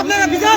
আপনারা বিচার